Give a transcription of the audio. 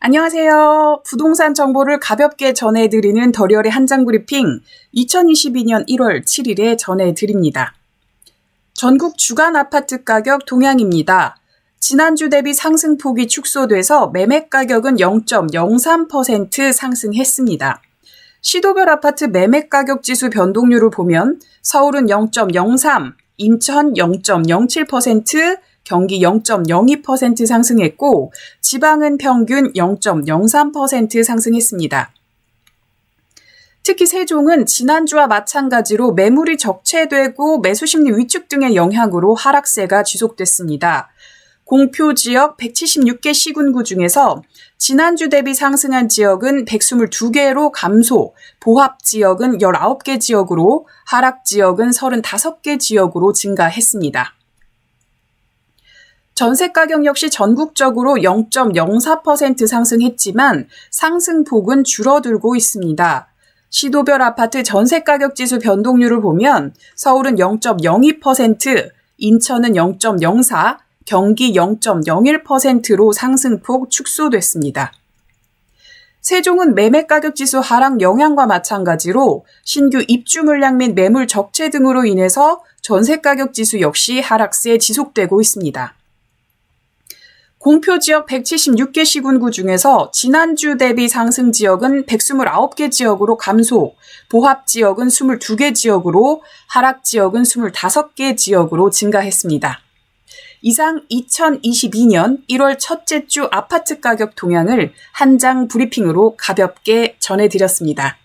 안녕하세요. 부동산 정보를 가볍게 전해드리는 더리얼의 한장 브리핑 2022년 1월 7일에 전해드립니다. 전국 주간 아파트 가격 동향입니다. 지난주 대비 상승폭이 축소돼서 매매 가격은 0.03% 상승했습니다. 시도별 아파트 매매 가격 지수 변동률을 보면 서울은 0.03, 인천 0.07%, 경기 0.02% 상승했고 지방은 평균 0.03% 상승했습니다. 특히 세종은 지난주와 마찬가지로 매물이 적체되고 매수 심리 위축 등의 영향으로 하락세가 지속됐습니다. 공표 지역 176개 시군구 중에서 지난주 대비 상승한 지역은 122개로 감소, 보합 지역은 19개 지역으로, 하락 지역은 35개 지역으로 증가했습니다. 전세 가격 역시 전국적으로 0.04% 상승했지만 상승폭은 줄어들고 있습니다. 시도별 아파트 전세 가격 지수 변동률을 보면 서울은 0.02%, 인천은 0.04, 경기 0.01%로 상승폭 축소됐습니다. 세종은 매매 가격 지수 하락 영향과 마찬가지로 신규 입주 물량 및 매물 적체 등으로 인해서 전세 가격 지수 역시 하락세 지속되고 있습니다. 공표 지역 176개 시군구 중에서 지난주 대비 상승 지역은 129개 지역으로 감소, 보합 지역은 22개 지역으로, 하락 지역은 25개 지역으로 증가했습니다. 이상 2022년 1월 첫째 주 아파트 가격 동향을 한 장 브리핑으로 가볍게 전해드렸습니다.